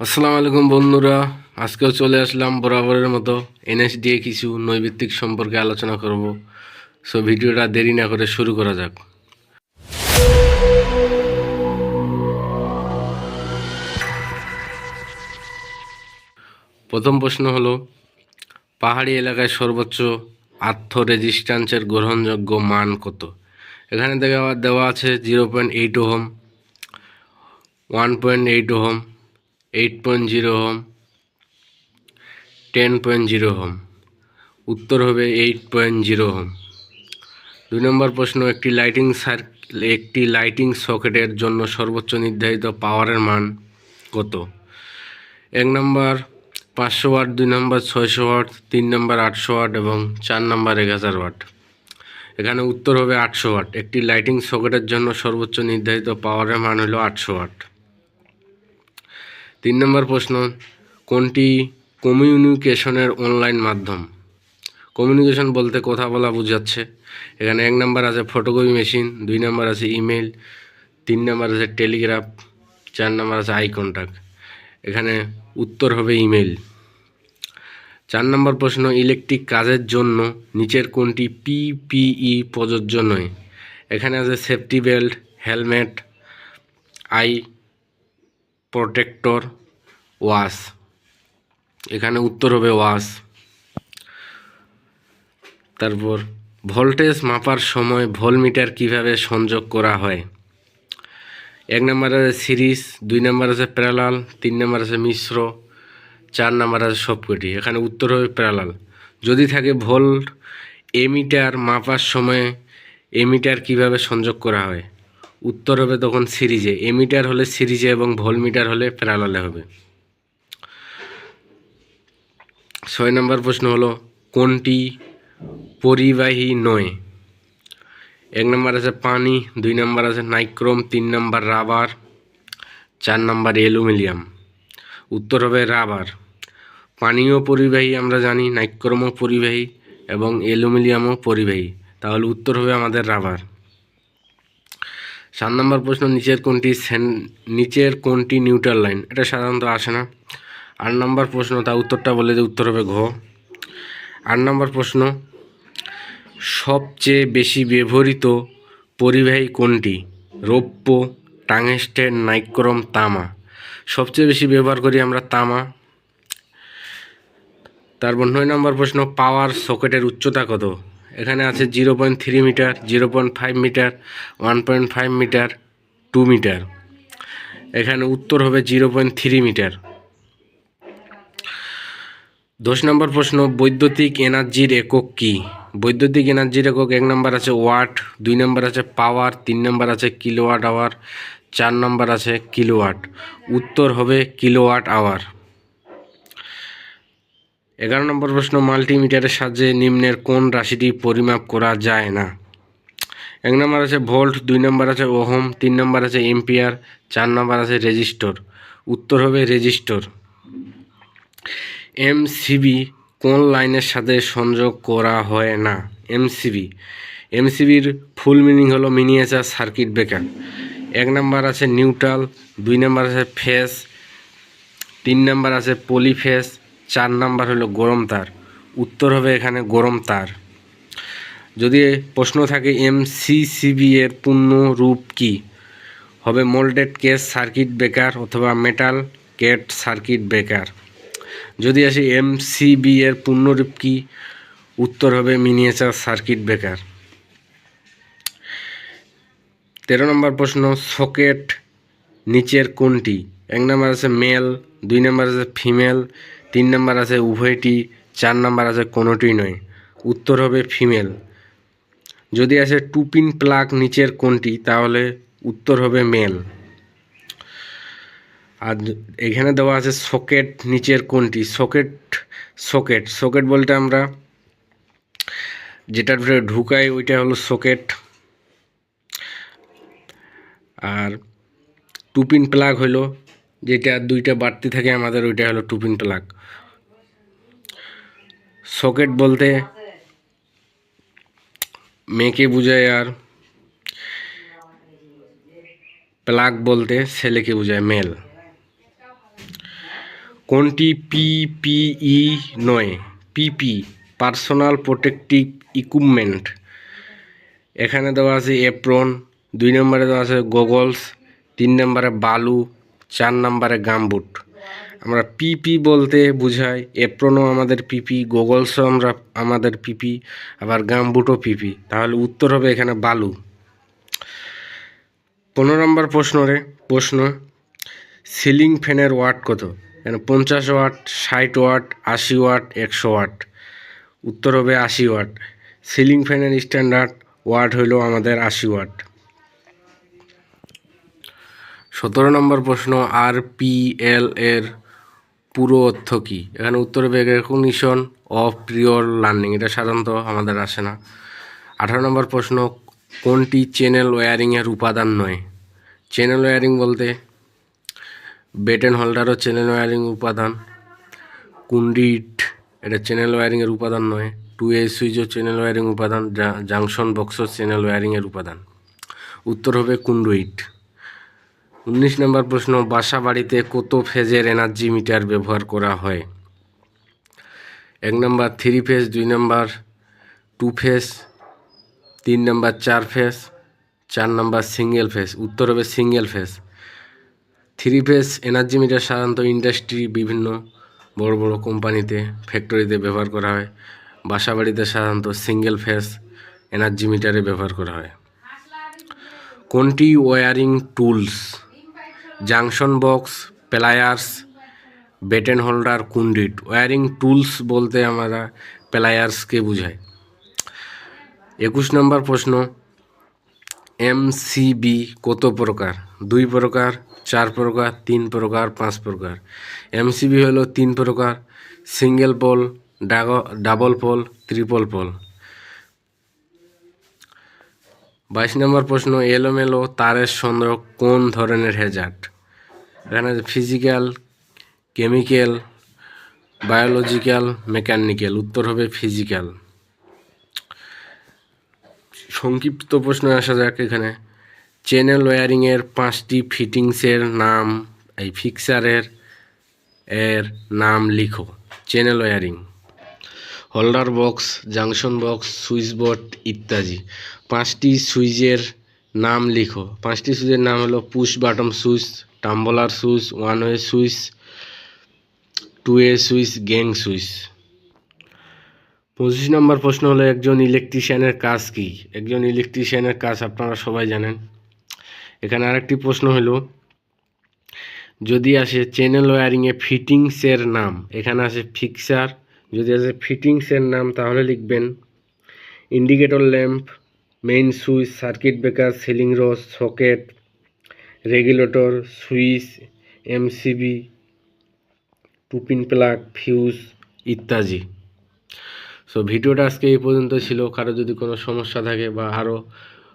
আসসালামু আলাইকুম বন্ধুরা। আজকেও চলে আসলাম বরাবরের মতো এনএস দিয়ে কিছু নৈবিত্তিক সম্পর্কে আলোচনা করব। সো ভিডিওটা দেরি না করে শুরু করা যাক। প্রথম প্রশ্ন হলো, পাহাড়ি এলাকায় সর্বোচ্চ আর্থ রেজিস্ট্যান্সের গ্রহণযোগ্য মান কত? এখানে দেওয়া দেওয়া আছে zero point eight ohm, one point eight ohm eight point zero ohm ten point zero ohm উত্তর হবে এইট পয়েন্ট জিরো হোম দুই নম্বর প্রশ্ন, একটি লাইটিং সার্কেল একটি লাইটিং সকেটের জন্য সর্বোচ্চ নির্ধারিত পাওয়ারের মান কত? এক নম্বর, পাঁচশো ওয়াট, দুই নম্বর, ছয়শো ওয়াট, তিন নম্বর, আটশো ওয়াট এবং চার নম্বর, এক হাজার ওয়াট। এখানে উত্তর হবে আটশো ওয়াট। একটি লাইটিং সকেটের জন্য সর্বোচ্চ নির্ধারিত পাওয়ারের মান হলো আটশো ওয়াট। তিন নম্বর প্রশ্ন, কোনটি কমিউনিকেশনের অনলাইন মাধ্যম? কমিউনিকেশন বলতে কথা বলা বোঝাচ্ছে। এখানে এক নম্বর আছে ফটোকপি মেশিন, দুই নম্বর আছে ইমেল তিন নম্বর আছে টেলিগ্রাফ, চার নম্বর আছে আই কন্ট্যাক্ট এখানে উত্তর হবে ইমেল চার নম্বর প্রশ্ন, ইলেকট্রিক কাজের জন্য নিচের কোনটি পিপিই প্রযোজ্য নয়? এখানে আছে safety belt, helmet, eye protector wash. এখানে উত্তর হবে ওয়াশ। তারপর ভোল্টেজ মাপার সময় ভোলমিটার কীভাবে সংযোগ করা হয়? এক নম্বর আছে সিরিজ, দুই নম্বর আছে প্যারালাল, তিন নম্বর আছে মিশ্র, চার নম্বর আছে সবকটি। এখানে উত্তর হবে প্যারালাল। যদি থাকে ভোল্ট, এমিটার মাপার সময় এমিটার কীভাবে সংযোগ করা হয়? উত্তর হবে তখন সিরিজে এমিটার হলে সিরিজে এবং ভোলমিটার হলে প্যারালালে হবে। ছয় নম্বর প্রশ্ন হলো, কোনটি পরিবাহী নয়? এক নম্বর আছে পানি, দুই নম্বর আছে নাইক্রোম, তিন নম্বর রাবার, চার নম্বর অ্যালুমিনিয়াম। উত্তর হবে রাবার। পানীয় পরিবাহী, আমরা জানি, নাইক্রোমও পরিবাহী এবং অ্যালুমিনিয়ামও পরিবাহী। তাহলে উত্তর হবে আমাদের রাবার। সাত নম্বর প্রশ্ন, নিচের কোনটি নিচের কোনটি নিউট্রাল লাইন? এটা সাধারণত আসে না। আট নম্বর প্রশ্ন তা উত্তরটা বলে যে উত্তর হবে ঘ। আট নম্বর প্রশ্ন, সবচেয়ে বেশি ব্যবহৃত পরিবাহী কোনটি? রৌপ্য টাংস্টেন নাইক্রম, তামা। সবচেয়ে বেশি ব্যবহার করি আমরা তামা। তারপর নয় নম্বর প্রশ্ন, পাওয়ার সকেটের উচ্চতা কত? এখানে আছে zero point three metre, zero point five metre, one point five metre, two metre. এখানে উত্তর হবে জিরো পয়েন্ট থ্রি মিটার। দশ নম্বর প্রশ্ন, বৈদ্যুতিক এনার্জির একক কি? বৈদ্যুতিক এনার্জির একক এক নম্বর আছে ওয়াট, দুই নম্বর আছে পাওয়ার, তিন নম্বর আছে কিলোওয়াট আওয়ার, চার নম্বর আছে কিলোওয়াট। উত্তর হবে কিলোওয়াট আওয়ার। এগারো নম্বর প্রশ্ন, মাল্টিমিটারের সাহায্যে নিম্নের কোন রাশিটি পরিমাপ করা যায় না? এক নম্বর আছে ভোল্ট, দুই নম্বর আছে ওহম, তিন নম্বর আছে এম্পিয়ার, চার নম্বর আছে রেজিস্টর। উত্তর হবে রেজিস্টর। এমসিবি কোন লাইনের সাথে সংযোগ করা হয় না? এমসিবি। এমসিবির ফুল মিনিং হলো মিনিয়েচার সার্কিট ব্রেকার। এক নাম্বার আছে নিউট্রাল, দুই নাম্বার আছে ফেস তিন নাম্বার আছে পলিফেস চার নাম্বার হলো গরম তার। উত্তর হবে এখানে গরম তার। যদি প্রশ্ন থাকে এমসিসিবি এর পূর্ণ রূপ কি? হবে মোল্ডেড কেস, সার্কিট ব্রেকার অথবা মেটাল কেট, সার্কিট ব্রেকার। যদি আসি এমসিবি এর পূর্ণরূপ কি? উত্তর হবে মিনিয়েচার, সার্কিট ব্রেকার। তেরো নম্বর প্রশ্ন, সকেট নিচের কোনটি? এক নম্বর আছে মেল দুই নম্বর আছে ফিমেল তিন নম্বর আছে উভয়টি, চার নম্বর আছে কোনোটি নয়। উত্তর হবে ফিমেল যদি আছে টুপিন প্লাগ নিচের কোনটি, তাহলে উত্তর হবে মেল আর এখানে দেওয়া আছে সকেট নিচের কোনটি সকেট সকেট সকেট বলতে আমরা যেটার ভিতরে ঢুকাই, ওইটা হলো সকেট আর টুপিন প্লাগ হলো যেটা দুইটা বাড়তি থাকে আমাদের, ওইটা হলো টুপিন প্লাগ সকেট বলতে মেয়েকে বোঝায় আর প্লাগ বলতে ছেলেকে বোঝায় মেল কোনটি পিপিই নয়? পিপি পার্সোনাল প্রোটেকটিভ ইকুইপমেন্ট এখানে দেওয়া আছে এপ্রন দুই নম্বরে দেওয়া আছে গগলস তিন নম্বরে বালু চার নম্বরে গামবুট। আমরা পিপি বলতে বুঝাই, এপ্রনও আমাদের পিপি, গোগলসও আমরা, আমাদের পিপি, আবার গামবুটও পিপি। তাহলে উত্তর হবে এখানে বালু। পনেরো নম্বর প্রশ্ন রে, প্রশ্ন, সিলিং ফ্যানের ওয়াট কত? এখানে পঞ্চাশ ওয়াট, ষাট ওয়াট, আশি ওয়াট, একশো ওয়াট। উত্তর হবে আশি ওয়াট। সিলিং ফ্যানের স্ট্যান্ডার্ড ওয়াট হইল আমাদের আশি ওয়াট। সতেরো নম্বর প্রশ্ন আর পি এল এর পুরো অর্থ কী? এখানে উত্তর হবে রেকগনিশন অফ প্রিয়র লার্নিং এটা সাধারণত আমাদের আসে না। আঠারো নম্বর প্রশ্ন, কোনটি চ্যানেল ওয়ারিংয়ের উপাদান নয়? চ্যানেল ওয়ারিং বলতে বেটেন হোল্ডারও চ্যানেল ওয়ারিং উপাদান কুন্ডিট এটা চ্যানেল ওয়ারিংয়ের উপাদান নয় টু এ সুইচও চ্যানেল ওয়ারিং উপাদান জাংশন বক্সও চ্যানেল ওয়ারিংয়ের উপাদান। উত্তর হবে কুন্ডুইট উনিশ নম্বর প্রশ্ন বাসা বাড়িতে কত ফেজের এনার্জি মিটার ব্যবহার করা হয়। এক নম্বর, থ্রি ফেজ, দুই নম্বর, টু ফেজ, তিন নম্বর, চার ফেজ, চার নম্বর, সিঙ্গেল ফেজ। উত্তর হবে single phase. Three phase energy meter সাধারণত ইন্ডাস্ট্রি বিভিন্ন বড় বড় কোম্পানিতে, ফ্যাক্টরিতে ব্যবহার করা হয়। বাসা বাড়িতে সাধারণত সিঙ্গেল ফেজ এনার্জি মিটারে ব্যবহার করা হয়। কোনটি wiring tools? Junction box, pliers, batten holder conduit wiring tools বলতে আমরা প্লায়ার্সকে বোঝায় একুশ নম্বর প্রশ্ন, এমসিবি কত প্রকার? দুই প্রকার, চার প্রকার, তিন প্রকার, পাঁচ প্রকার। এমসিবি হলো তিন প্রকার, single pole double pole triple pole বাইশ নম্বর প্রশ্ন, এলোমেলো তারের সংগ্রহ কোন ধরনের হ্যাজার্ড এখানে ফিজিক্যাল, কেমিক্যাল, বায়োলজিক্যাল, মেকানিক্যাল। উত্তর হবে ফিজিক্যাল। সংক্ষিপ্ত প্রশ্ন আসা যাক এখানে। চ্যানেল ওয়্যারিংয়ের পাঁচটি ফিটিংসের নাম, এই ফিক্সারের এর নাম লিখো। Channel wiring. Holder box, junction box, switch board ইত্যাদি। পাঁচটি সুইচের নাম লিখো। পাঁচটি সুইচের নাম হলো push button switch, tumbler switch one way switch two way switch gang switch. পঁচিশ নম্বর প্রশ্ন হলো, একজন ইলেকট্রিশিয়ানের কাজ কি? একজন ইলেকট্রিশিয়ানের কাজ আপনারা সবাই জানেন। এখানে আরেকটি প্রশ্ন হলো, যদি আসে চ্যানেল ওয়ারিংয়ে ফিটিংসের নাম, এখানে আসে ফিক্সার, যদি আসে ফিটিংসের নাম তাহলে লিখবেন, indicator lamp main switch, circuit breaker, ceiling rose socket, regulator, switch, MCB, two pin plug, fuse ইত্যাদি। সো ভিডিওটা আজকে এই পর্যন্ত ছিল। কারও যদি কোনো সমস্যা থাকে বা আরও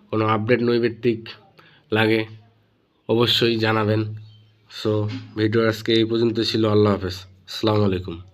কোনো আপডেট নৈবেত্তিক লাগে, অবশ্যই জানাবেন। সো ভিডিও আজকে এই পর্যন্ত ছিল। আল্লাহ হাফেজ। আসসালামু আলাইকুম।